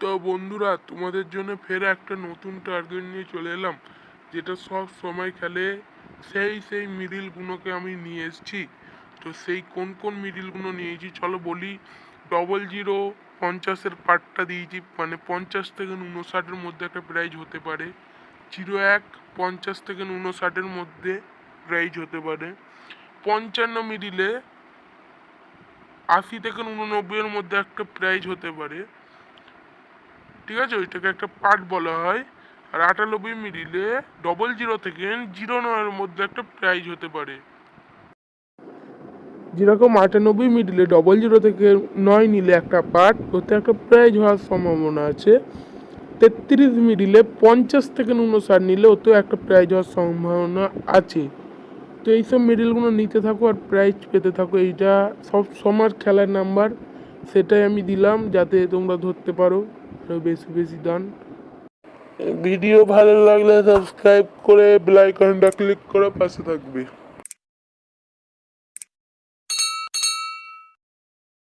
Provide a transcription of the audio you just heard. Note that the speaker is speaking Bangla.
তো বন্ধুরা, তোমাদের জন্য ফের একটা নতুন টার্গেট নিয়ে চলে এলাম, যেটা সব সময় খেলে সেই সেই মিডিলগুলোকে আমি নিয়ে এসেছি। তো সেই কোন কোন মিডিলগুলো নিয়েছি চলো বলি। ডবল জিরো পঞ্চাশের পার্টটা দিয়েছি মানে পঞ্চাশ থেকে উনষাটের মধ্যে একটা প্রাইজ হতে পারে। জিরো এক, পঞ্চাশ থেকে উনষাটের মধ্যে প্রাইজ হতে পারে। পঞ্চান্ন মিডিলে আশি থেকে উননব্বইয়ের মধ্যে একটা প্রাইজ হতে পারে। ঠিক আছে? ওইটাকে একটা পার্ট বলা হয়। আর আটানব্বই মিডিলে ডবল জিরো থেকে জিরো নয়ের মধ্যে একটা প্রাইজ হতে পারে। যেরকম আটানব্বই মিডিলে ডবল জিরো থেকে নয় নিলে একটা পার্ট, ওতে একটা প্রাইজ হওয়ার সম্ভাবনা আছে। তেত্রিশ মিডিলে পঞ্চাশ থেকে উনষাট নিলে ওতেও একটা প্রাইজ হওয়ার সম্ভাবনা আছে। তো এইসব মিডিলগুলো নিতে থাকো আর প্রাইজ পেতে থাকো, এইটা সব সময় খেলার নাম্বার সেটাই আমি দিলাম যাতে তোমরা ধরতে পারো। আরও বেশি বেশি দান। ভিডিও ভালো লাগলে সাবস্ক্রাইব করে বেল আইকনটা ক্লিক করে পাশে থাকবে।